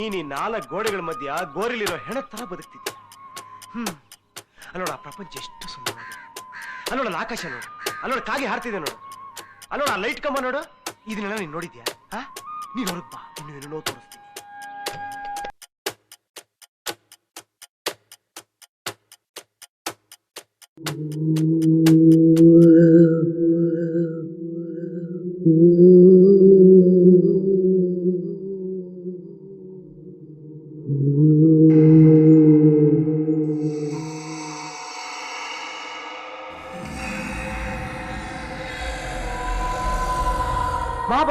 ನೀನ್ ಈ ನಾಲ್ಕು ಗೋಡೆಗಳ ಮಧ್ಯ ಗೋರಿಲಿರೋ ಹೆಣ ತರ ಬದುಕ್ತಿದ್ದೆ. ಹ್ಮ್. ಅಲ್ಲೋಡ ಆ ಪ್ರಪಂಚ ಎಷ್ಟು ಸುಂದರವಾಗಿದೆ. ಅಲ್ಲೋಡ ಅಲ್ಲಿ ಆಕಾಶ ನೋಡು. ಅಲ್ಲೋಡ ಕಾಗೆ ಹಾರ್ತಿದೆ ನೋಡು. ಅಲ್ಲೋಡ ಆ ಲೈಟ್ ಕಂಬ ನೋಡು. ಇದನ್ನೆಲ್ಲ ನೀನ್ ನೋಡಿದ್ಯಾ? ಹಾ ನೀನ್ ಹೊರಗ್ ಇನ್ನು ಏನೋ ತೋರಿಸ್ತೀನಿ.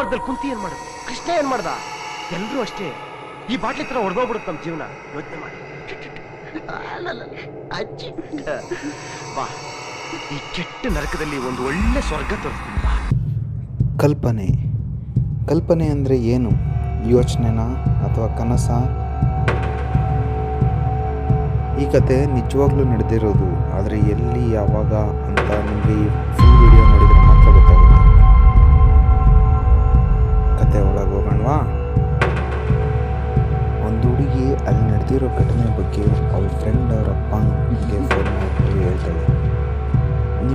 ಮಹಾಭಾರತದಲ್ಲಿ ಕುಂತಿ ಏನ್ ಮಾಡುದು? ಕೃಷ್ಣ ಏನ್ ಮಾಡ್ದ? ಎಲ್ರೂ ಅಷ್ಟೇ. ಈ ಬಾಟ್ಲಿ ತರ ಹೊಡೆದೋಗ್ಬಿಡುತ್ತೆ ನಮ್ಮ ಜೀವನ. ಯೋಚನೆ ಮಾಡಿ. ಅಲ್ಲಲ್ಲ, ಅಜ್ಜಿ ಬಾ. ಈ ಕೆಟ್ಟ ನರಕದಲ್ಲಿ ಒಂದು ಒಳ್ಳೆ ಸ್ವರ್ಗ ತೋರಿಸ್ತೀನಿ. ಬಾ. ಕಲ್ಪನೆ. ಕಲ್ಪನೆ ಅಂದರೆ ಏನು? ಯೋಚನೆನಾ ಅಥವಾ ಕನಸ? ಈ ಕತೆ ನಿಜವಾಗ್ಲೂ ನಡೆದಿರೋದು ಆದರೆ ಎಲ್ಲಿ ಯಾವಾಗ ಅಂತ ನಿಮಗೆ ಈ ಫುಲ್ ವಿಡಿಯೋ ಹೋಗೋಣವಾ ಒಂದು ಹುಡುಗಿ ಅಲ್ಲಿ ನಡೆದಿರೋ ಘಟನೆ ಬಗ್ಗೆ ಅವಳ ಫ್ರೆಂಡ್ ಅವ್ರ ಅಪ್ಪನಿಗೆ ಫೋನ್ ಮಾಡಿ ಹೇಳ್ತಾಳೆ.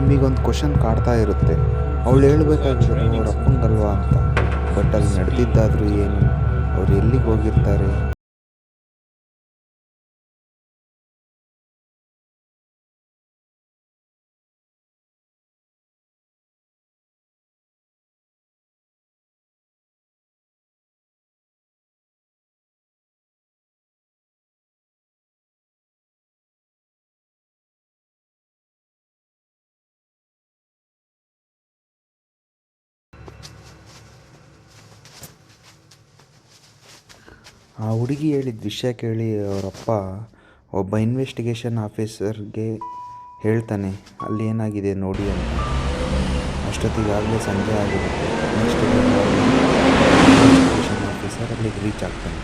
ನಿಮಗೊಂದು ಕ್ವಶನ್ ಕಾಡ್ತಾ ಇರುತ್ತೆ. ಅವಳು ಹೇಳ್ಬೇಕಾಗಿರೋದು ಅವ್ರ ಅಪ್ಪಂಗಲ್ವಾ ಅಂತ. ಬಟ್ ಅಲ್ಲಿ ನಡೆದಿದ್ದಾದರೂ ಏನು? ಅವ್ರು ಎಲ್ಲಿಗೆ ಹೋಗಿರ್ತಾರೆ? ಆ ಹುಡುಗಿ ಹೇಳಿದ ವಿಷಯ ಕೇಳಿ ಅವರಪ್ಪ, ಒಬ್ಬ ಇನ್ವೆಸ್ಟಿಗೇಷನ್ ಆಫೀಸರ್ಗೆ ಹೇಳ್ತಾನೆ, ಅಲ್ಲಿ ಏನಾಗಿದೆ ನೋಡಿ ಅಂತ. ಅಷ್ಟೊತ್ತಿಗಾಗಲೇ ಸಂಜೆ ಆಗಿರುತ್ತೆ ಇನ್ವೆಸ್ಟಿಗೇಷನ್ ಆಫೀಸರ್ ಅಲ್ಲಿಗೆ ರೀಚ್ ಆಗ್ತಾನೆ.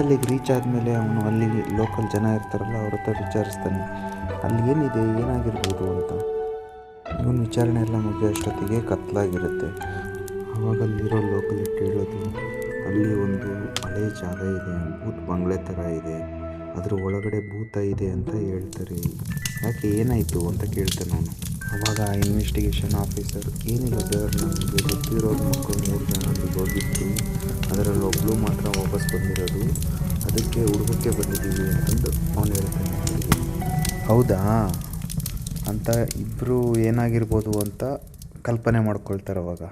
ಅಲ್ಲಿಗೆ ರೀಚ್ ಆದಮೇಲೆ ಅವನು ಅಲ್ಲಿ ಲೋಕಲ್ ಜನ ಇರ್ತಾರಲ್ಲ ಅವ್ರ ಹತ್ರ ವಿಚಾರಿಸ್ತಾನೆ. ಅಲ್ಲಿ ಏನಿದೆ, ಏನಾಗಿರ್ಬೋದು ಅಂತ. ಇವನು ವಿಚಾರಣೆ ಎಲ್ಲ ಮುಗಿಯೋ ಅಷ್ಟೊತ್ತಿಗೆ ಕತ್ಲಾಗಿರುತ್ತೆ. ಆವಾಗ ಅಲ್ಲಿರೋ ಲೋಕಲ್ ಕೇಳೋದು, ಅಲ್ಲಿ ಒಂದು ಹಳೆ ಜಾಗ ಇದೆ, ಭೂತ್ ಬಂಗ್ಲೆ ಥರ ಇದೆ, ಅದ್ರ ಒಳಗಡೆ ಭೂತ ಇದೆ ಅಂತ ಹೇಳ್ತಾರೆ. ಯಾಕೆ ಏನಾಯಿತು ಅಂತ ಕೇಳ್ತಾನೆ ಅವನು ಅವಾಗ ಆ ಇನ್ವೆಸ್ಟಿಗೇಷನ್ ಆಫೀಸರ್ ಏನಿಲ್ಲ ಸರ್ ನಮಗೆ ಗೊತ್ತಿರೋದು ಮಕ್ಕಳು ಮೂರು ಜನ ಹೋಗಿತ್ತು ಅದರಲ್ಲಿ ಒಬ್ಬಳು ಮಾತ್ರ ವಾಪಸ್ ಬಂದಿರೋದು, ಅದಕ್ಕೆ ಹುಡುಗಕ್ಕೆ ಬಂದಿದ್ದೀವಿ ಅಂತಂದು ಅವನು ಹೇಳ್ತಾನೆ. ಹೌದಾ? ಅಂತ ಇಬ್ಬರು ಏನಾಗಿರ್ಬೋದು ಅಂತ ಕಲ್ಪನೆ ಮಾಡ್ಕೊಳ್ತಾರೆ ಅವಾಗ.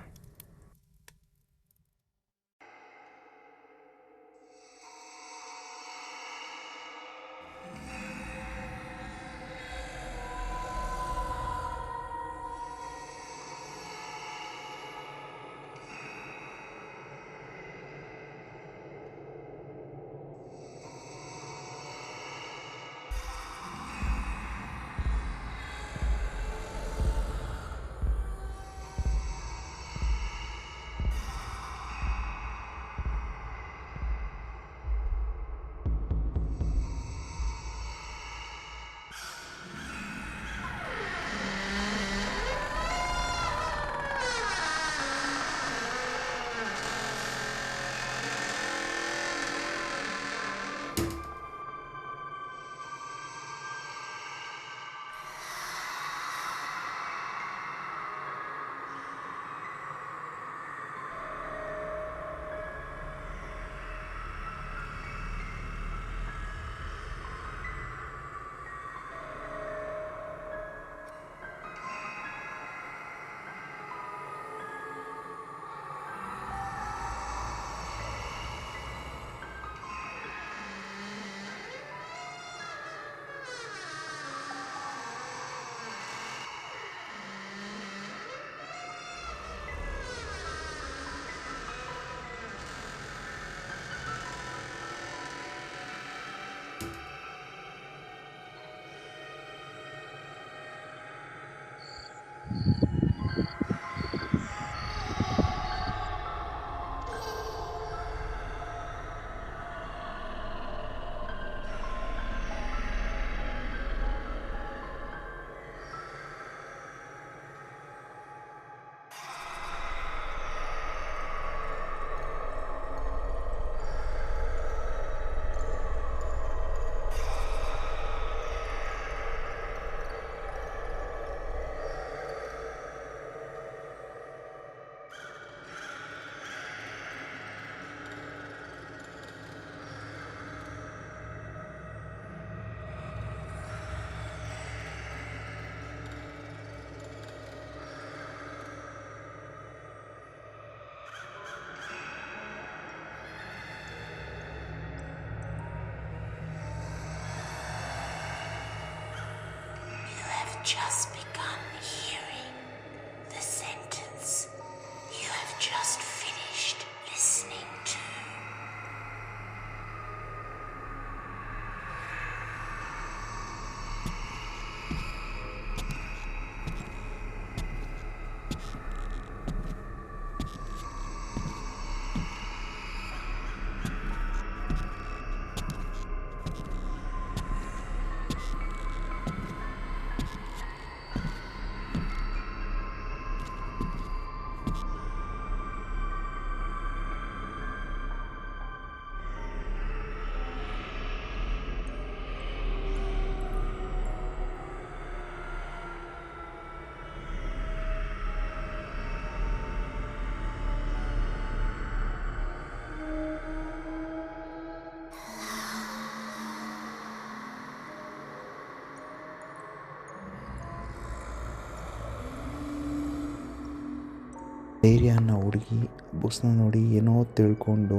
ಧೈರ್ಯ ಅನ್ನೋ ಹುಡುಗಿ ಬುಕ್ಸ್ನ ನೋಡಿ ಏನೋ ತಿಳ್ಕೊಂಡು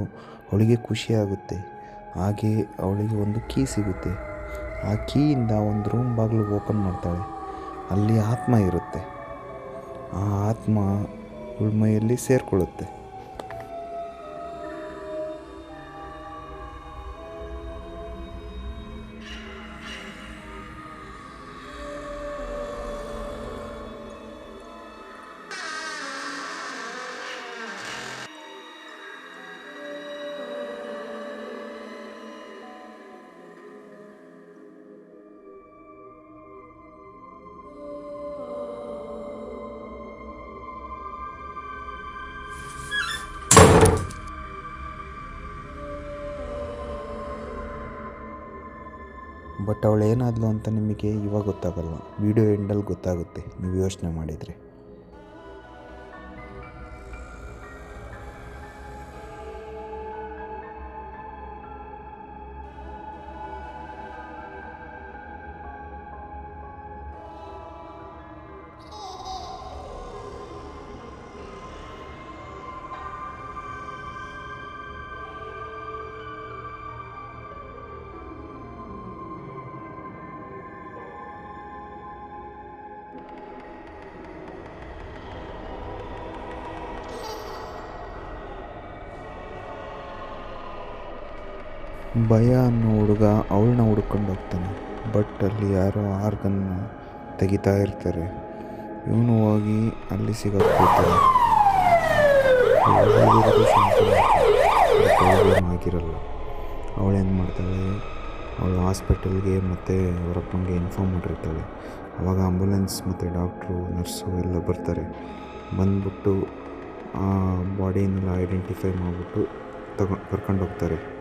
ಅವಳಿಗೆ ಖುಷಿಯಾಗುತ್ತೆ ಹಾಗೆ ಅವಳಿಗೆ ಒಂದು ಕೀ ಸಿಗುತ್ತೆ. ಆ ಕೀಯಿಂದ ಒಂದು ರೂಮ್ ಬಾಗಿಲು ಓಪನ್ ಮಾಡ್ತಾಳೆ. ಅಲ್ಲಿ ಆತ್ಮ ಇರುತ್ತೆ. ಆ ಆತ್ಮ ಉಳ್ಮೆಯಲ್ಲಿ ಮೈಯಲ್ಲಿ ಸೇರಿಕೊಳ್ಳುತ್ತೆ. ಬಟ್ ಅವಳು ಏನಾದ್ಲು ಅಂತ ನಿಮಗೆ ಇವಾಗ ಗೊತ್ತಾಗಲ್ಲ ವಿಡಿಯೋ ಎಂಡಲ್ಲಿ ಗೊತ್ತಾಗುತ್ತೆ ನೀವು ಯೋಚನೆ ಮಾಡಿದರೆ. ಭಯ ಅನ್ನೋ ಹುಡುಗ ಅವಳನ್ನ ಹುಡ್ಕೊಂಡು ಹೋಗ್ತಾನೆ. ಬಟ್ ಅಲ್ಲಿ ಯಾರೋ ಆರ್ಗನ್ನ ತೆಗಿತಾ ಇರ್ತಾರೆ. ಇವನು ಹೋಗಿ ಅಲ್ಲಿ ಆಗಿರಲ್ಲ. ಅವಳೇನು ಮಾಡ್ತಾಳೆ? ಅವಳು ಹಾಸ್ಪಿಟಲ್ಗೆ ಮತ್ತು ಅವರಪ್ಪನಿಗೆ ಇನ್ಫಾರ್ಮ್ ಮಾಡಿರ್ತಾಳೆ. ಅವಾಗ ಆಂಬುಲೆನ್ಸ್ ಮತ್ತು ಡಾಕ್ಟ್ರು ನರ್ಸು ಎಲ್ಲ ಬರ್ತಾರೆ. ಬಂದ್ಬಿಟ್ಟು ಆ ಬಾಡಿನೆಲ್ಲ ಐಡೆಂಟಿಫೈ ಮಾಡಿಬಿಟ್ಟು ತಗೊ ಕರ್ಕೊಂಡು ಹೋಗ್ತಾರೆ.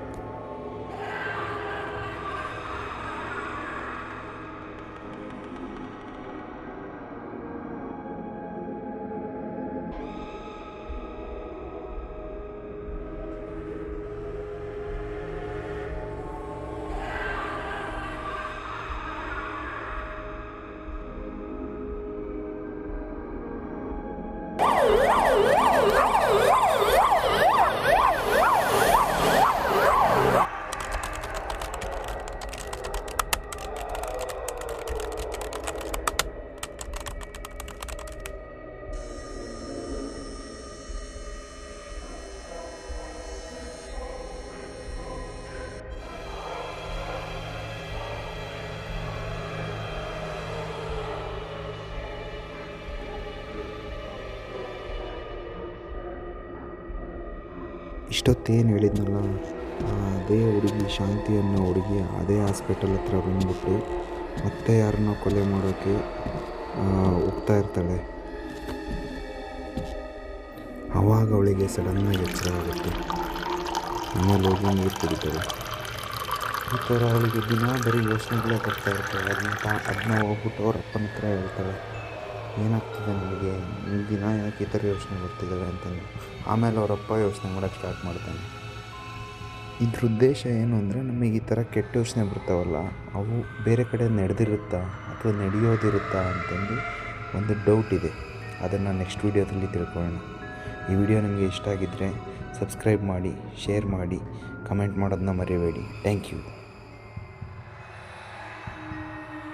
ಇಷ್ಟೊತ್ತೇನು ಹೇಳಿದ್ನಲ್ಲ ಅದೇ ಹುಡುಗಿ ಶಾಂತಿ ಅನ್ನೋ ಹುಡುಗಿ ಅದೇ ಹಾಸ್ಪಿಟಲ್ ಹತ್ರ ಬಂದ್ಬಿಟ್ಟು ಮತ್ತೆ ಯಾರನ್ನ ಕೊಲೆ ಮಾಡೋಕ್ಕೆ ಹೋಗ್ತಾ ಇರ್ತಾಳೆ. ಆವಾಗ ಅವಳಿಗೆ ಸಡನ್ನಾಗಿ ಎಚ್ಚರ ಆಗುತ್ತೆ. ಆಮೇಲೆ ಹೋಗಿ ನೀರು ಕುಡಿತಾಳೆ ಈ ಥರ ಅವಳಿಗೆ ದಿನ ಬರೀ ಯೋಚನೆಗಳೇ ಬರ್ತಾ ಇರ್ತಾಳೆ ಅದನ್ನ ಅದನ್ನ ಹೋಗ್ಬಿಟ್ಟು ಅವ್ರ ಅಪ್ಪನ ಹತ್ರ ಹೇಳ್ತಾಳೆ. ಏನಾಗ್ತಿದೆ ನನಗೆ ದಿನ ಯಾಕೆ ಈ ಥರ ಯೋಚನೆ ಬರ್ತಿದ್ದಾವೆ ಅಂತಂದು. ಆಮೇಲೆ ಅವರಪ್ಪ ಯೋಚನೆ ಮಾಡೋಕ್ಕೆ ಸ್ಟಾರ್ಟ್ ಮಾಡ್ತಾನೆ. ಇದ್ರ ಉದ್ದೇಶ ಏನು ಅಂದರೆ ನಮಗೆ ಈ ಥರ ಕೆಟ್ಟ ಯೋಚನೆ ಬರ್ತಾವಲ್ಲ, ಅವು ಬೇರೆ ಕಡೆ ನಡೆದಿರುತ್ತಾ ಅಥವಾ ನಡೆಯೋದಿರುತ್ತಾ ಅಂತಂದು ಒಂದು ಡೌಟ್ ಇದೆ. ಅದನ್ನು ನೆಕ್ಸ್ಟ್ ವೀಡಿಯೋದಲ್ಲಿ ತಿಳ್ಕೊಳ್ಳೋಣ. ಈ ವಿಡಿಯೋ ನಿಮಗೆ ಇಷ್ಟ ಆಗಿದ್ದರೆ ಸಬ್ಸ್ಕ್ರೈಬ್ ಮಾಡಿ ಶೇರ್ ಮಾಡಿ ಕಮೆಂಟ್ ಮಾಡೋದನ್ನ ಮರಿಬೇಡಿ. Thank you